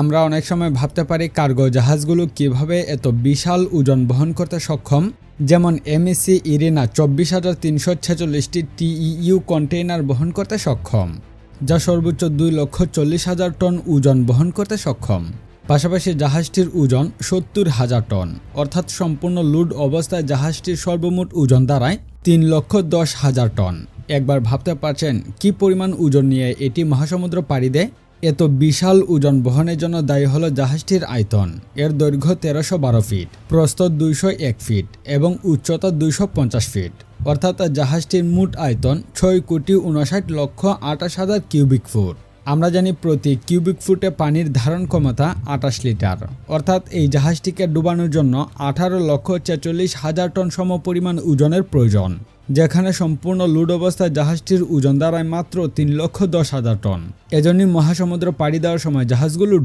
আমরা অনেক সময় ভাবতে পারি কার্গো জাহাজগুলো কীভাবে এত বিশাল ওজন বহন করতে সক্ষম? যেমন এমএসসি ইরিনা চব্বিশ হাজার তিনশো ছেচল্লিশটি টিইইউ কন্টেইনার বহন করতে সক্ষম, যা সর্বোচ্চ দুই লক্ষ চল্লিশ হাজার টন ওজন বহন করতে সক্ষম। পাশাপাশি জাহাজটির ওজন সত্তর হাজার টন, অর্থাৎ সম্পূর্ণ লুড অবস্থায় জাহাজটির সর্বমোট ওজন দাঁড়ায় তিন লক্ষ দশ হাজার টন। একবার ভাবতে পারছেন কি পরিমাণ ওজন নিয়ে এটি মহাসমুদ্র পাড়ি দেয়? এত বিশাল ওজন বহনের জন্য দায়ী হলো জাহাজটির আয়তন। এর দৈর্ঘ্য তেরোশো বারো ফিট, প্রস্থ দুইশো এক ফিট এবং উচ্চতা দুইশো পঞ্চাশ ফিট। অর্থাৎ জাহাজটির মোট আয়তন ছয় কোটি উনষাট লক্ষ আঠাশ হাজার কিউবিক ফুট। আমরা জানি প্রতি কিউবিক ফুটে পানির ধারণ ক্ষমতা আটাশ লিটার। অর্থাৎ এই জাহাজটিকে ডুবানোর জন্য আঠারো লক্ষ ছেচল্লিশ হাজার টন সম পরিমাণ ওজনের প্রয়োজন। যেখানে সম্পূর্ণ লুড অবস্থায় জাহাজটির ওজন দাঁড়ায় মাত্র তিন লক্ষ দশ হাজার টন। এজন্যই মহাসমুদ্র পাড়ি দেওয়ার সময় জাহাজগুলো